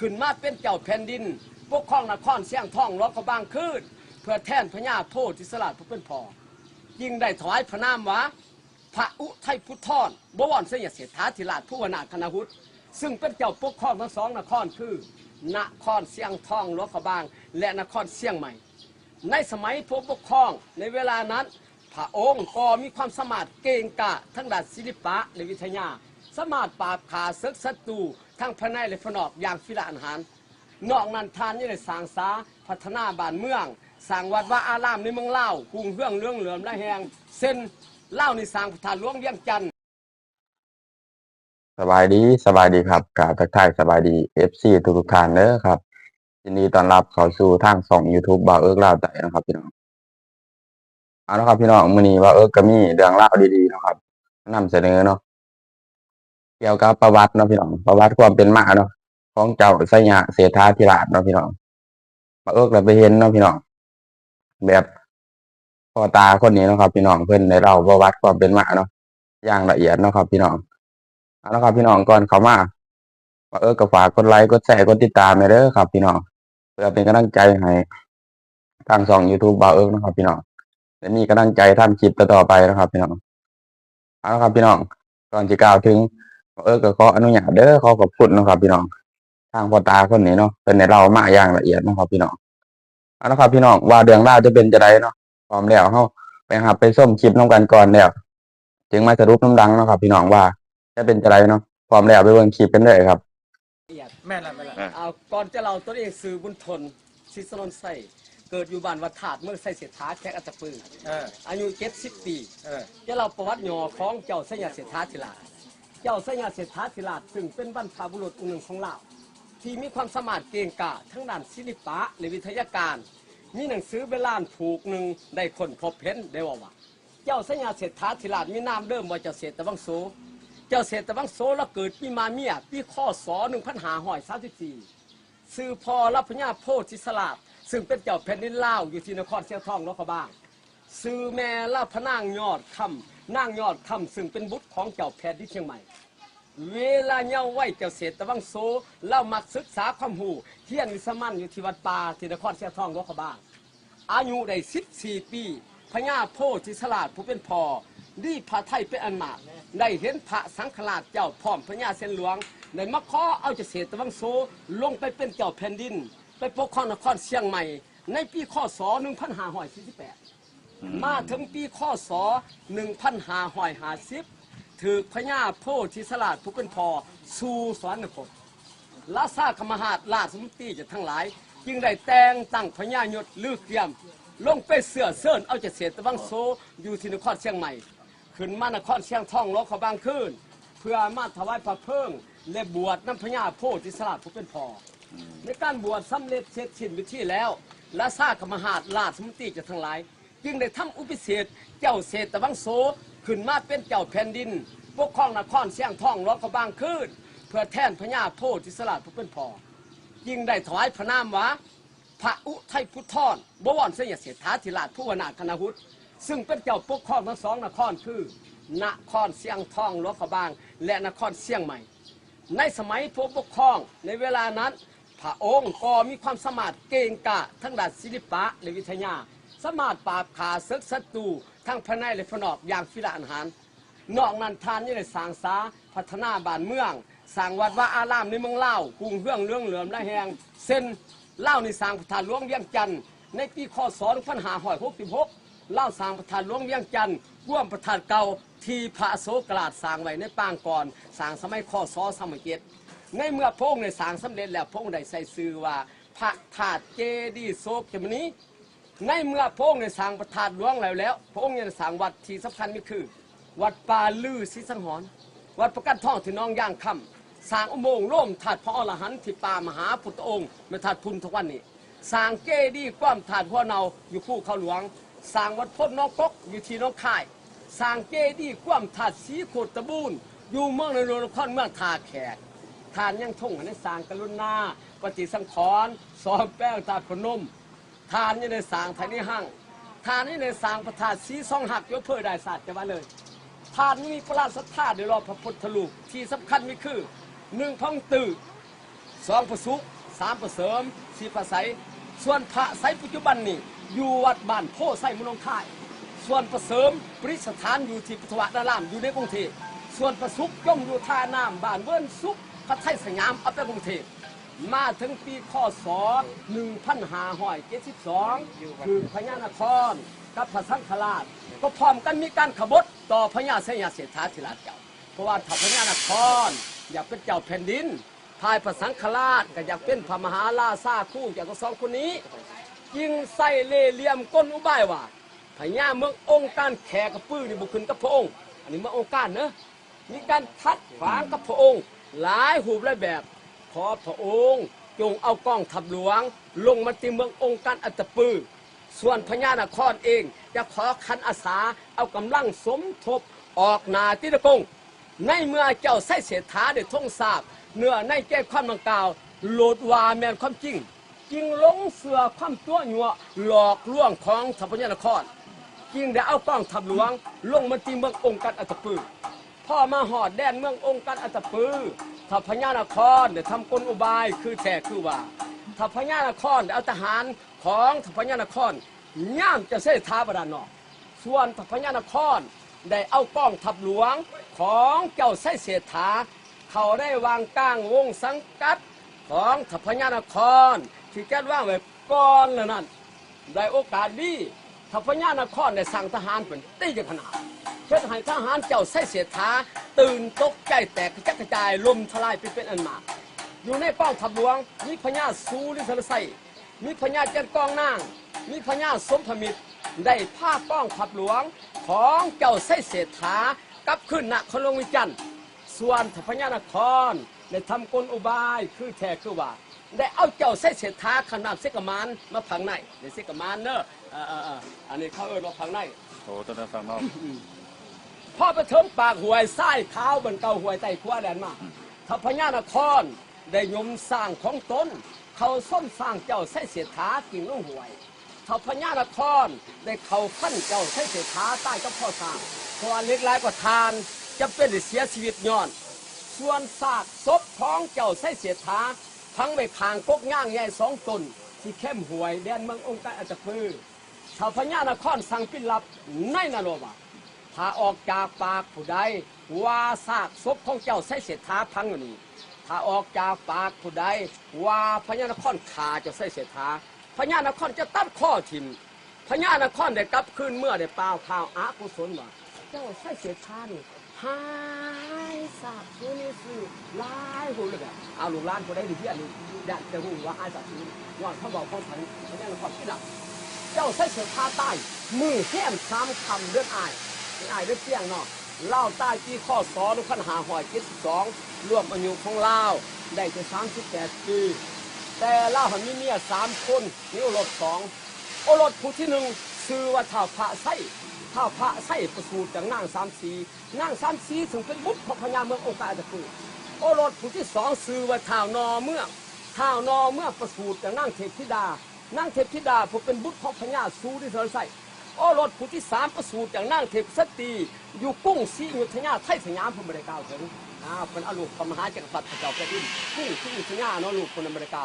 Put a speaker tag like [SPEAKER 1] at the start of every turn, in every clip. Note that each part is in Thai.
[SPEAKER 1] ขึ้นมาเป็นเจ้าแผ่นดินปกครองนครเสียงทองรอกระบางคืนเพื่อแทนพญาโพธิสลัดผู้เป็นพ่อยิ่งได้ถวายพระนามว่าพระอุทัยพุทธรบวรเสียเสถาธิราชผู้วนาคณหุตซึ่งเป็นเจ้าปกครองทั้งสองนครคือ นครเสียงทองรอกระบาง และนครเสียงใหม่ ในสมัยพวกปกครองในเวลานั้นพระองค์ก็มีความสามารถเก่งกาทั้งด้านศิลปะและวิทยา สามารถปราบขาศึกศัตรูทั้งภายในและภายนอกอย่างฟิลาอาหาร นอกนั้นทานยังได้สร้างสาพัฒนาบ้านเมืองสร้างวัดว่าอารามในเมืองเล่ากรุงเฮืองเรื่องเหลือมและแหงเส้นเล่าในสร้างพระธาตุหลวงเวียงจันทน์
[SPEAKER 2] สบายดีสบายดีครับกาทักทายสบายดี FC ทุกทุกท่านเด้อครับยินดีต้อนรับเข้าสู่ทางช่อง YouTube บ่าวเอิร์กล่าวใจนะครับพี่น้องเอาละครับพี่น้องมื้อนี้บ่าเอิร์กก็มีเรื่องราดีๆนะครับนำเสนอเนาะ เกี่ยวกับประวัติเนาะพี่น้องประวัติความเป็นมาเนาะของเจ้าสยะเศรษฐาธิราชเนาะพี่น้องบ่าเอิกได้ไปเห็นเนาะพี่น้องแบบพ่อตาคนนี้นะครับ พี่น้องเพิ่นได้เล่าประวัติความเป็นมาเนาะอย่างละเอียดเนาะครับ พี่น้องเอาละครับพี่น้องก่อนเขามาว่าเออก็ฝากกดไลค์กดแชร์กดติดตามหน่อยเด้อครับ พี่น้องเพื่อเป็นกำลังใจให้ทางช่อง YouTube บ่าวเอิกนะครับ พี่น้องและมีกำลังใจทำคลิปต่อไปนะครับ พี่น้องเอาละครับพี่น้องก่อนจะกล่าวถึง เอิร์กก็ขออนุญาตเด้อขอขอบคุณนะครับ พี่น้อง ทางพ่อตาคนนี้เนาะเป็นในเรามาอย่างละเอียดนะครับ พี่น้องเอาละครับ พี่น้องว่าเรื่องราวจะเป็นจะไดเนาะพร้อมแล้วเฮาไปหาไปส้มคลิปน้องกันก่อนแล้วจึงมาสรุปน้ำดังเนาะครับ พี่น้องว่าจะเป็นจะไรเนาะพร้อมแล้วไปเบิ่งคลิปกันเลยครับ
[SPEAKER 3] แม่นละแม่นละ
[SPEAKER 1] เอาก่อนจะเล่าตัวเองสื่อบุญทนชิสนนไสเกิดอยู่บ้านวัดถาดเมื่อไสเสถาแขกอัตตปือ
[SPEAKER 3] เออ
[SPEAKER 1] อายุ70ปี
[SPEAKER 3] เออ
[SPEAKER 1] จะเล่าประวัติย่อของเจ้าสัญญาเศรษฐาธิราช เจ้าสัญญาเศรษฐาธิราซึ่งเป็นบรรพบุรุษองค์หนึ่งของเราที่มีความสามารถเก่งกาจทั้งด้านศิลปะและวิทยาการ มีหนังสือเบลานผูกหนึ่งได้คนพบเห็นได้ว่าว่าเจ้าสัญญาเศรษฐาธิรามีนามเดิมว่าเจ้าเศรษฐวังโสเจ้าเศรษฐวังโสแล้วเกิดปีมาเมียปีข้อศ1534สื่อพอรับพญาโพธิสลาดซึ่งเป็นเจ้าแผ่นดินลาวอยู่ที่นครเชียงทองนครบางซื้อแม่ลาพนางยอดคำ นางยอดคำซึ่งเป็นบุตรของเจ้าแพทย์ที่เชียงใหม่ เวลาเยาว์ไว้เจ้าเศรษฐวังโซเล่ามักศึกษาความหูเที่ยงวิสมันอยู่ที่วัดป่าที่นครเชียงทองนครบาง อายุได้14ปีพญาโพธิสลาดผู้เป็นพ่อดีพระไทยเป็นอันมาก ได้เห็นพระสังฆราชเจ้าพร้อมพญาเส้นหลวงได้มาขอเอาเจ้าเศรษฐวังโซลงไปเป็นเจ้าแผ่นดิน ไปปกครองนครเชียงใหม่ ในปีข้อศ1548 มาถึงปีข้อศ1550ถือพญาโพธิสลาดผู้เป็นพ่อสู่สวรรคตลาซาคมหาดลาสมุติจะทั้งหลาย จึงได้แต่งตั้งพญายศลือเกียม ลงไปเสือเสิร์นเอาจะเสียตะวังโซอยู่ที่นครเชียงใหม่ ขึ้นมานครเชียงทองล้อเขาบางคืนเพื่อมาถวายพระเพลิงและบวชน้ำพญาโพธิสลาดผู้เป็นพ่อในการบวชสำเร็จเสร็จสิ้นวิธีแล้วลาซาคมหาดลาสมุติจะทั้งหลาย จึงได้ทำอุปเสธเจ้าเศรษฐวังโสขึ้นมาเป็นเจ้าแผ่นดินปกครองนครเสียงทองล้อเขบางคืนเพื่อแทนพญาโพธิสลาดผู้เป็นพ่อยิ่งได้ถวายพระนามว่าพระอุทัยพุทธรบวรเสียเสถาธิราชผู้วนาคณหุตซึ่งเป็นเจ้าปกครองทั้งสองนครคือนครเสียงทองหลวงขบาง และนครเสียงใหม่ ในสมัยพวกปกครองในเวลานั้นพระองค์ก็มีความสามารถเก่งกาจทั้งด้านศิลปะและวิทยา สามารถปราบขาศึกศัตรูทั้งภายในและภายนอกอย่างฟิลาอาหารนอกนั้นทานยังได้สร้างสาพัฒนาบ้านเมืองสร้างวัดว่าอารามในเมืองเล่ากรุงเฮืองเรื่องเหลือมและแหงเส้นเล่าในสร้างพระธาตุหลวงเวียงจันทน์ในปีคศ2566เล่าสร้างพระธาตุหลวงเวียงจันทน์ร่วมพระธาตุเก่าที่พระโศกราชสร้างไว้ในปางก่อนสร้างสมัยคศสมัยเจ็ดในเมื่อพระองค์ได้สร้างสำเร็จแล้วพระองค์ได้ใส่ชื่อว่าพระธาตุเจดีย์โศกจำนี้ ในเมื่อพระองค์ได้สร้างพระธาตุหลวงแล้วแล้ว พระองค์ยังสร้างวัดที่สำคัญนี่คือ วัดป่าลือศรีสังหรณ์วัดประกันท่องที่น้องย่างคำสร้างอุโมงค์ร่มถาดพระอรหันต์ที่ป่ามหาพุทธองค์ในถาดพุนทุกวันนี้สร้างเจดีย์กว้ามถาดพ่อเนาอยู่คู่เขาหลวงสร้างวัดพ้นน้องกกอยู่ที่น้องค่ายสร้างเจดีย์กว้ามถาดสีโคตรบูนอยู่เมืองในโรนครเมืองทาแขกทานยังท่งในสร้างกรุณาปฏิสังขรณ์ซ้อมแป้งตาดพนม ทานยังในสางไทยนี่ห้างทานนี่ในสางประธานสีซองหักยกเพื่อได้ศาสตร์จะว่าเลยทานนี่มีประหลาดศรัทธาโดยรอบพระพุทธรูปที่สำคัญมีคือหนึ่งท้องตื่นสองประสุกสามประเสริมสี่ประไสส่วนพระไสปัจจุบันนี่อยู่วัดบ้านโพไสมุนงค่าย ส่วนประเสริมปริสถานอยู่ที่พุทธวดารามอยู่ในกรุงเทพส่วนประสุกย่อมอยู่ท่าน้ำบ้านเวิร์นสุกพระไทยสยามเอาไปกรุงเทพ มาถึงปีคศ1572 คือพญานครกับพระสังฆราช ก็พร้อมกันมีการขบฏต่อพญาเสยาเศรษฐาธิราชเจ้า เพราะว่าถ้าพญานครอยากเป็นเจ้าแผ่นดินภายพระสังฆราชก็อยากเป็นพระมหาราชาคู่จากทั้งสองคนนี้ยิงใส่เล่เหลี่ยมก้นอุบายว่าพญาเมืององค์การแขกกระปื้อนี่บุคคลกับพระองค์อันนี้เมืององค์การเนอะมีการทัดขวางกับพระองค์หลายหูหลายแบบ ขอพระองค์จงเอากล้องทัพหลวง ลงมาตีเมืององค์การอัตตปือ ส่วนพญานครเองจะขอคันอาสาเอากำลังสมทบออกนาติตะกง ในเมื่อเจ้าใส่เสถาได้ท่องทราบเนื้อในแก้ความดังกล่าวโหลดวาแมนความจริงจึงหลงเสือความตัวหยัวหลอกลวงของทัพพญานครจึงได้เอากล้องทัพหลวง ลงมาตีเมืององค์การอัตตปือพ่อมาหอดแดนเมืององค์การอัตตปือ ทัพพญานครได้ทำกลอุบายคือแท้คือว่าทัพพญานครได้เอาทหารของทัพพญานครย่ามจะเสท้าบดานอก ส่วนทัพพญานครได้เอากองทัพหลวงของเจ้าไส้เศรษฐาเขาได้วางก้างวงสังกัดของทัพพญานคร ที่แก้ว่างไว้ก่อนแล้วนั่นได้โอกาสดีทัพพญานครได้สั่งทหารเป็นตีกันขนาดเพื่อให้ทหารเจ้าไส้เสียท้า ตื่นตกใจแตกกระจัดกระจายลมทลายไปเป็นอันมากอยู่ในกองทัพหลวงมีพญาสูริสรไสมีพญาเจนกองนาง มีพญาสมพมิตรได้ผ้ากองทัพหลวงของเจ้าไส้เศรษฐากลับขึ้นณคลงวิจันทร์ส่วนทัพพญานครได้ทำกลอุบายคือแท้คือว่า ได้เอาเจ้าไส้เศรษฐาขนาดเสกมานมาพังในเดี๋ยวเสกมานเนอะเออเออเอออันนี้เขาเอิ้นว่าพังใน
[SPEAKER 3] โอ้ตัวนั้นฟังนอก
[SPEAKER 1] พ่อไปถึงปากหวยไส้ขาบนเก่าหวยไต่ขั้วแดนมาทัพญานครได้ยมสร้างของตนเขาส้มสร้างเจ้าไส้เสียฐากิ่งลงหวยทัพญานครได้เขาขั้นเจ้าไส้เสียฐาใต้กับพ่อสร้างพราะว่าเล็กหลายกว่าทานจะเป็นเสียชีวิตย้อน ส่วนซากศพของเจ้าไส้เสียฐาทั้งไปพางกกย่างใหญ่สองตนที่เข้มหวยแดนเมืององค์การอัจฉพือชาวพญานครสั่งปิดลับในนรกว่า ถ้าออกจากปากผู้ใดว่าซากศพของเจ้าใส่เศรษฐาพังอยู่นี่ถ้าออกจากปากผู้ใดว่าพญานครขาจะใส่เศรษฐาพญานครจะตัดข้อทิมพญานครได้กลับคืนเมื่อได้เปล่าข่าวอากุศลว่าเจ้าใส่เศรษฐานี่หายสาบสูญนี่สิลายหูเลยแบบเอาลูกหลานผู้ใดดีที่อันนี้อยากจะรู้ว่าหายสาบสูญย้อนเขาบอกของฉันพญานครที่หลับเจ้าใส่เสื้อผ้าใต้มือแห้มซ้ำคำเลือดอาย อายเลือดเสียงเนาะเล่าใต้ที่ข้อสอนุขันหาหอยเจ็ดสิบสองรวมอายุของเล่าได้จะสามสิบแปดปีแต่เล่าหันมีเมียสามคนมีโอรสสองโอรสผู้ที่หนึ่งชื่อว่าท้าวพระไส้ท้าวพระไส้ประสูติจากนางสามสีนางสามสีถึงเป็นบุตรของพญาเมืององค์การตะกูโอรสผู้ที่สองชื่อว่าท้าวนอเมืองท้าวนอเมื่อประสูติจากนางเทพธิดานางเทพธิดาผู้เป็นบุตรของพญาสูริเสรไส โอรสผู้ที่สามประสูติจากนางเทพสตรีอยู่กุ้งศรีอยุธยาไทยสยามผมไม่ได้กาวถึงอ่าเป็นอลูกพระมหาจักรพรรดิพระเจ้าแผ่นดินกุ้งศรีอยุธยาเนาะลูกคนอเมริกา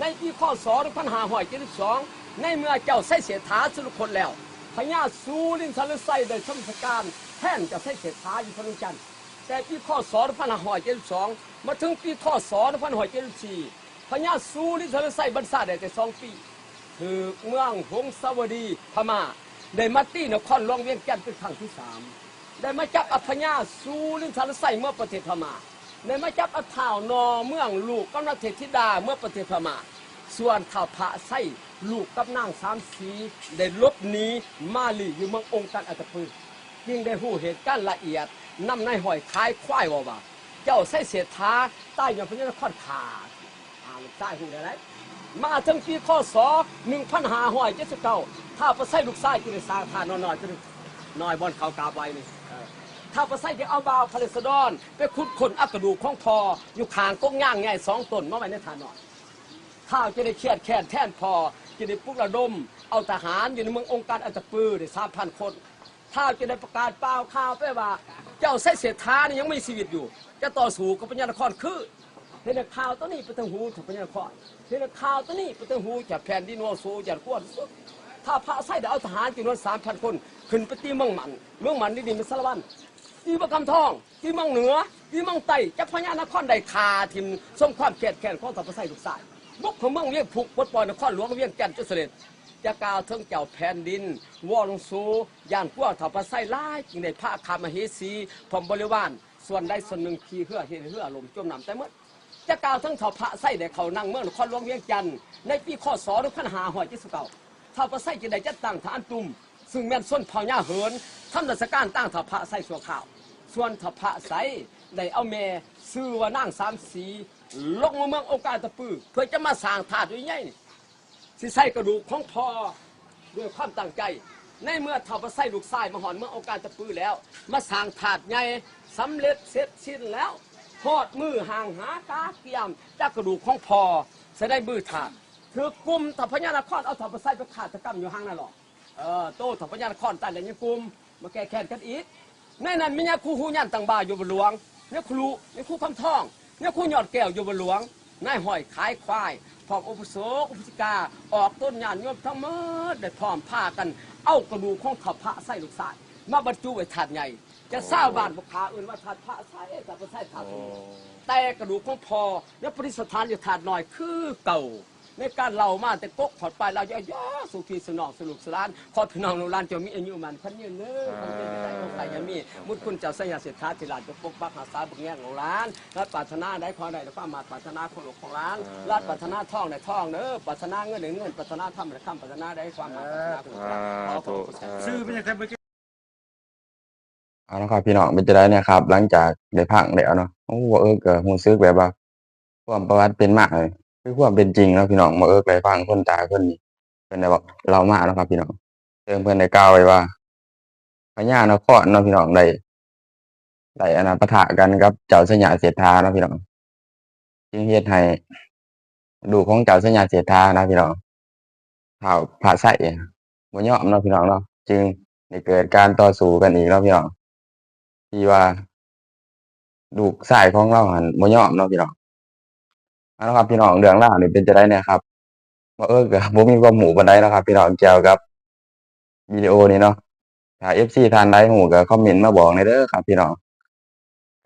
[SPEAKER 1] ในปีข้อสองพันห้าร้อยเจ็ดสิบสองในเมื่อเจ้าใส่เสียฐาสุรคนแล้วพญาสูรินทรไสได้ชมสการแท่นจะใส่เสียฐาอยู่พนุจันทร์แต่ปีข้อสองพันห้าร้อยเจ็ดสิบสองมาถึงปีข้อสองพันห้าร้อยเจ็ดสิบสี่พญาสูรินทรไสบรรษาได้แต่สองปีคือเมืองหงสาวดีพม่า ได้มาตีนครหลวงเวียงจันเป็นครั้งที่สามได้มาจับอัพญาสูลินทรไสเมื่อประเทศพม่าได้มาจับอัท่าวนอเมืองลูกกำนันเทพธิดาเมื่อประเทศพม่าส่วนข่าวพระไส้ลูกกับนางสามสีได้ลบหนีมาลีอยู่เมืององค์การอัตปืนยิ่งได้หูเหตุการณ์ละเอียดนำในหอยคล้ายควายว่าว่าเจ้าไส้เสียท้าใต้ยอดพญานครขาดอ่าลูกใต้หูได้ไห มาถึงปีข้อสอหนึ่งพันห้าร้อยเจ็ดสิบเก้าถ้าประไส้ลูกไส้กินสร้างทานนอนๆจะน้อยบอลเขากาบไว้นี่ถ้าประไส้ที่เอาบาวพาเลสดอนไปขุดคนอักกระดูกของพออยู่ขางก้งย่างไงสองตนมาไว้ในทานนอนข้าวจะได้เครียดแค้นแท่นพอจะได้ปลุกระดม เอาทหารอยู่ในเมืององค์การอัตตปือได้สามพันคนถ้าจะได้ประกาศเปล่าข่าวไปว่า เจ้าไส้เสียท้านี่ยังมีชีวิตอยู่ จะต่อสู้กับปัญญานครคือ เห็นข่าวตัวนี้ไปทางหูถึงพญานครเห็นข่าวตัวนี้ไปทางหูจากแผ่นดินโนโซจากขั้วสุดถ้าพระไส้ได้เอาทหารจำนวนสามพันคน ขึ้นไปตีเมืองมันเมืองมันนี่ดีมันสารวันตีประคำทองตีเมืองเหนือตีเมืองใต้จากพญานครได้คาทิมสมความเกลดแค้นของทัพไส้ลูกสายบุกของเมืองเวียงผูกปลดปล่อยนครหลวงเวียงแก่นจุดเสด็จจะกล่าวถึงเจ้าแผ่นดินวอลงสูย่านกว้างเถาพระไส้ไล่จึงได้พระคามเหสีพร้อมบริวารส่วนใดส่วนหนึ่งขี่เหือเห็นเหือลมจมน้ำแต่เมื่อ จะกล่าวถึงเถาพระไส้ได้เขานั่งเมืองนครหลวงเวียงจันทน์ในปีข้อศรือพันหาหอยจิสเก่าเถาพระไส้จึงได้จัดตั้งฐานตุ่มซึ่งแม่นส้นเผาหญ้าเหินทำราชการตั้งเถาพระไส้สัวข่าว ส่วนเถาพระไส้ได้เอาแม่ซื้อว่านางสามสีลงมาเมืองโอกาสตะปือเพื่อจะมาสร้างถาดด้วยไงนี่สิใส่กระดูกของพอด้วยความตั้งใจ ในเมื่อทำมาใส่ลูกทรายมาหอนเมื่อโอกาสจะปื้อแล้ว มาสร้างถาดใหญ่สำเร็จเสร็จสิ้นแล้ว ทอดมือห่างหากาเกียมจากกระดูกของพอจะได้มือถาดถือกลุ่มทัพพญานครเอาทัพมาใส่ไปขาดตะกรรมอยู่ห้างนั่นหรอกเออโตทัพพญานครแต่ละยังกลุ่มมาแก้แค้นกันอีกในนั้นมีเนี่ยครูหูยันตังบาอยู่บนหลวงเนี่ยครูเนี่ยครูคำทองเนี่ยครูหยอดแก้วอยู่บนหลวงนายห้อยขายควายพร้อมอุปโสกอุปสิกาออกต้นยานโยมทั้งหมดได้พร้อมผ้ากัน เอากระดูกของขับพระใส่ลูกสาย มาบรรจุไว้ถาดใหญ่ จะสร้างบ้านบุคคาอื่นว่าถาดพระใส่แต่พระใส่ถาดนี้แต่กระดูกของพอและปริสถานอยู่ถาดหน่อยคือเก่า ในการเล่ามาแต่กกถอดไปเราย่อๆสุขีสนองสนุกสนานขอพี่น้องโนรานจะมีอายุมันพันยืนเนื้อคนเป็นใจของใครยังมี มุดคุณเจ้าสัญญาเสร็จท้าจิลาจะปกปักหาสาบุกแง่ของร้านรัดปรารถนาได้ความใดและความมาปรารถนาของหลวงของร้านรัดปรารถนาท่องในท่องเนื้อปรารถนาเงินในเงินปรารถนาทำในคำปรารถนาได้ความมาปรารถนาของร้านขอขอบคุณครับ
[SPEAKER 3] ซื้อเป็นยังไง เอา
[SPEAKER 2] ละครับพี่น้องเป็นจะได้เนี่ยครับ หลังจากได้พังแล้วเนาะโอ้บ่เอิกก็ฮู้สึกแบบว่าความประวัติเป็นมากเลยคือความเป็นจริงเนาะพี่น้องบ่เอิกได้ฟังคนตาคนนี้เพิ่นได้บอกเรามาแล้วครับพี่น้องเติมเพิ่อนได้กล่าวไว้ว่าพญานครเนาะพี่น้องได้ได้อนนั้นปะทะกันกับ เจ้าสัญญาเสถาเนาะพี่น้องจึงเฮ็ดให้ดูของเจ้าสัญญาเสถานะพี่น้องเท้าพระไสบ่ยอมเนาะพี่น้องเนาะจึงได้เกิดการต่อสู้กันอีกเนาะพี่น้อง ที่ว่าลูกชายของเราหันบ่ยอมเนาะพี่น้องเอาละครับพี่น้องเรื่องราวนี่เป็นจะได้เนี่ยครับว่าเออก็บ่มีความรู้ปานใดนะครับ พี่น้องเกี่ยวกับวิดีโอนี้เนาะถ้า FC ทานใดรู้ก็คอมเมนต์มาบอกหน่อยเด้อครับ พี่น้อง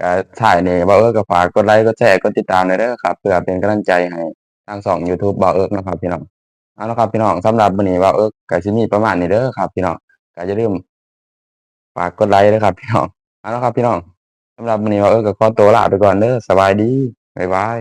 [SPEAKER 2] ก็ถ่ายนี่บ่าเอิกก็ฝากกดไลค์กดแชร์กดติดตามหน่อยเด้อครับเพื่อเป็นกำลังใจให้ทางช่อง YouTube บ่เอิกเนะครับ พี่น้องเอาละครับพี่น้องสำหรับมื้อนี้บ่าเอิกก็สิมีประมาณนี้เด้อครับ พี่น้องก็อย่าลืมฝากกดไลค์ด้วยครับ พี่น้อง เอาละครับพี่น้องสำหรับวันนี้บ่าเออกก็ขอตัวลาไปก่อนเด้อสบายดีบ๊ายบาย